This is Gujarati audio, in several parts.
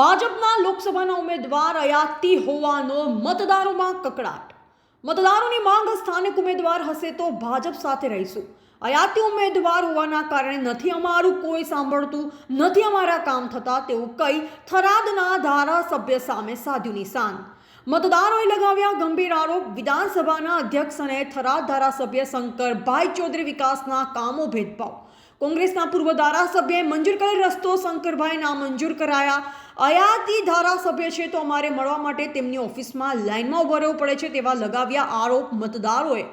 ભાજપના લોકસભાના ઉમેદવાર અયાતી હોવાનો મતદારોમાં કકડાટ. મતદારોની માંગ સ્થાનિક ઉમેદવાર હશે તો ભાજપ સાથે રહીશું. અયાતી ઉમેદવાર હોવાના કારણે નથી અમારું કોઈ સાંભળતું, નથી અમારા કામ થતા તેવું કઈ થરાદના ધારાસભ્ય સામે સાધ્યું નિશાન. મતદારોએ લગાવ્યા ગંભીર આરોપ વિધાનસભાના અધ્યક્ષ અને થરાદ ધારાસભ્ય શંકરભાઈ ચૌધરી વિકાસના કામો ભેદભાવ. કોંગ્રેસના પૂર્વ ધારાસભ્યએ મંજૂર કરેલ રસ્તો શંકરભાઈ નામંજૂર કરાયા. અયાતી ધારાસભ્ય છે તો અમારે મળવા માટે તેમની ઓફિસમાં લાઇનમાં ઊભો રહેવું પડે છે તેવા લગાવ્યા આરોપ મતદારોએ.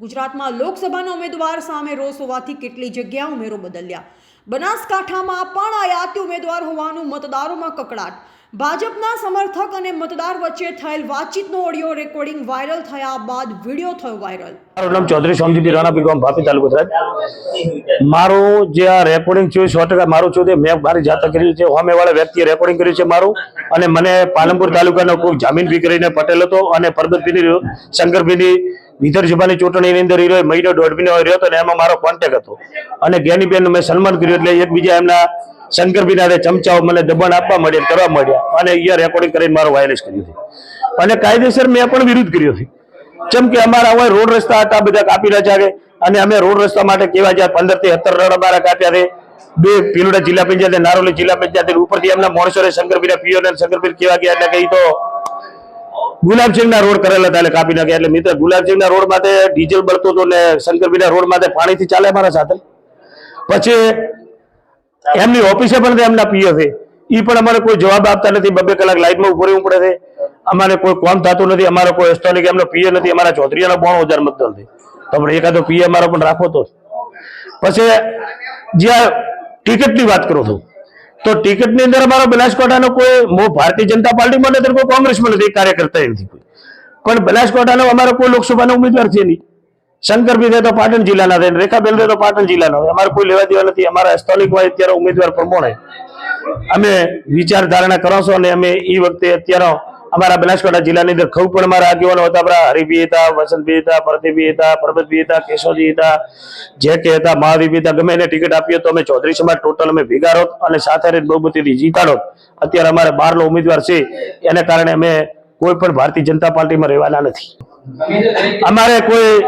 ગુજરાતમાં લોકસભાના ઉમેદવાર સામે રોષ હોવાથી કેટલી જગ્યા ઉમેરો બદલ્યા. બનાસકાંઠામાં પણ અયાતી ઉમેદવાર હોવાનું મતદારોમાં કકડાટ ભાજપના સમર્થક અને મતદાર વચ્ચે થયેલ વાતચીતનો ઓડિયો રેકોર્ડિંગ વાયરલ થયા બાદ વીડિયો થયો વાયરલ. મારું નામ ચૌધરી સોમજીભાઈ રાણા ગામ ભાપી તાલુકો થરાદ મારું જે આ રેકોર્ડિંગ થયું સો ટકા મારું છું મેં મારી જાતે કર્યું છે. હોમેવાળા વાળા વ્યક્તિએ રેકોર્ડિંગ કર્યું છે મારું. અને મને પાલનપુર તાલુકાનો કોઈ જામીન ફી કરીને પટેલ હતો અને પરબતભીની શંકરભીની વિધાનસભાની ચૂંટણીની અંદર રહ્યો, મહિનો દોઢ મહિનો રહ્યો હતો અને એમાં મારો કોન્ટેક્ટ હતો. અને જ્ઞાનીબેનનું મેં સન્માન કર્યું એટલે એકબીજા એમના શંકરભાઈના હાથે ચમચાઓ મને દબાણ આપવા મળ્યા કરવા મળ્યા અને અહીંયા રેકોર્ડિંગ કરીને મારો વાયરસ કર્યું છે. અને કાયદેસર મેં પણ વિરોધ કર્યો છે. જેમ કે અમારા હોય રોડ રસ્તા હતા, બધા કાપી રહ્યા છે અને અમે રોડ રસ્તા માટે કેવા જ્યાં પંદરથી સત્તર રોડ અમારા કાપ્યા છે. બે પીલોડા જિલ્લા પંચાયત નારોલી જિલ્લા પંચાયત ઉપરથી એમના માણસો શંકરભીના પીઓ ને શંકરભી કેવા ગયા એટલે કઈ તો ગુલાબસિંહ ના રોડ કરેલા હતા કાપી નાખ્યા એટલે મિત્ર ગુલાબસિંહ ના રોડ માટે ડીઝલ બળતો હતો ને શંકરભીના રોડ માટે પાણીથી ચાલે અમારા સાથે. પછી એમની ઓફિસે પણ એમના પીએ છે. એ પણ અમારે કોઈ જવાબ આપતા નથી. બબે કલાક લાઈટમાં ઊભો રહેવું પડે છે. અમારે કોઈ કોમ થતું નથી. અમારો કોઈ એસ્ટોલિક એમનો પીએ નથી. અમારા ચૌધરીનો બોણ હજાર મતદાન છે. તો આપણે એકાદો પીએ અમારો પણ રાખો તો પછી જ્યાં ટિકિટની વાત કરું છું. તો ટિકિટની અંદર અમારો બનાસકાંઠાનો કોઈ મો ભારતીય જનતા પાર્ટીમાં નથી કોઈ કોંગ્રેસમાં નથી. કાર્યકર્તા નથી પણ બનાસકાંઠાનો અમારો કોઈ લોકસભાનો ઉમેદવાર છે નહીં. શંકરભાઈ છે તો પાટણ જિલ્લાના થાય રેખાબેન છે તો પાટણ જિલ્લાના હોય અમારે કોઈ લેવા દેવા નથી. અમારા સ્થાનિક હોય અત્યારે ઉમેદવાર પ્રમાણે અમે વિચારધારણા કરો છો અને અમે એ વખતે અત્યારે અમારા બનાસકાંઠા જિલ્લાની અંદર ખૂબ પણ અમારા આગેવાનો હતા. આપણા હરિભી હતા, વસંતભી હતા પ્રતિભી હતા પરબતભી હતા, કેશવજી હતા, જે કે હતા મહાદેવી હતા. ગમે એને ટિકિટ આપી તો અમે ચૌધરી ટોટલ અમે ભેગા રોત અને સાથે બહુમતીથી જીતાડો. અત્યારે અમારે બહારનો ઉમેદવાર છે. એને કારણે અમે કોઈ પણ ભારતીય જનતા પાર્ટીમાં રહેવાના નથી. અમારે કોઈ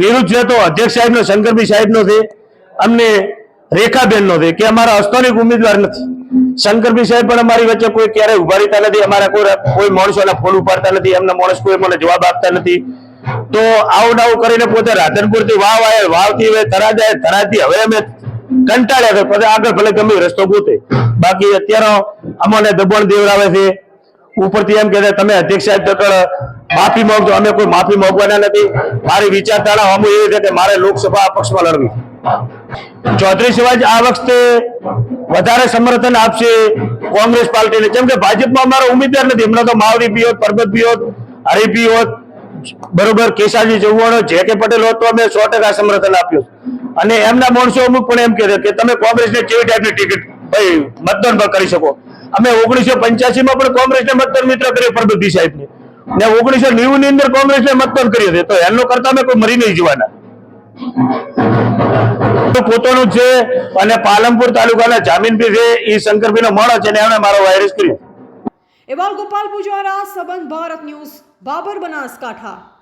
વિરુદ્ધ છે તો અધ્યક્ષ સાહેબનો, શંકરભાઈ સાહેબનો છે, અમને રેખાબેનનો છે, કે અમારા અસ્થાનિક ઉમેદવાર નથી. શંકરભાઈ સાહેબ પણ અમારી વચ્ચે કોઈ ક્યારેય ઊભા રહેતા નથી, અમારા કોઈ કોઈ માણસોના ફોન ઉપાડતા નથી, એમના માણસ કોઈ મને જવાબ આપતા નથી. તો આવું ડાઉ કરીને પોતે રાધનપુરથી વાવ આવે વાવથી હવે થરાદ આવે થરાદથી હવે અમે કંટાળ્યા છે, પછી આગળ ભલે ગમે રસ્તો ગોતે. બાકી અત્યારે અમને દબાણ દેવડાવે છે. ઉપરથી એમ કે તમે અધ્યક્ષ સાહેબ માફી માંગજો, અમે કોઈ માફી માંગવાના નથી. મારી વિચારધારા અમુ એવી છે કે મારે લોકસભા પક્ષમાં લડવી. ચૌધરી શિવાજ આ વખતે વધારે સમર્થન આપશે કોંગ્રેસ પાર્ટીને. જેમ કે ભાજપમાં અમારો ઉમેદવાર નથી. હમણાં તો માવડી પી હોત, પરબત પી હોત હરી પી હોત, બરોબર કેશાજી ચૌહાણ જે કે પટેલ હોત, તો અમે સો ટકા સમર્થન આપ્યું. અને એમના માણસો અમુક પણ એમ કે તમે કોંગ્રેસને કેવી ટાઈપની ટિકિટ ભાઈ, મતદાન પણ કરી શકો. અમે ઓગણીસો પંચ્યાસી માં પણ કોંગ્રેસને મતદાન મિત્ર કર્યો પરબતજી સાહેબને. ને ઓગણીસો નેવું ની અંદર કોંગ્રેસને મતદાન કર્યું છે તો એનો કરતા અમે કોઈ મરી નહીં જવાના. પોતાનું છે અને પાલનપુર તાલુકાના જામીન બી છે, એ શંકરભાઈ નો માણસ છે અને મારો વાયરસ કર્યો. એવા ગોપાલ પુજારા સંબંધ ભારત ન્યૂઝ, બાબર બનાસકાંઠા.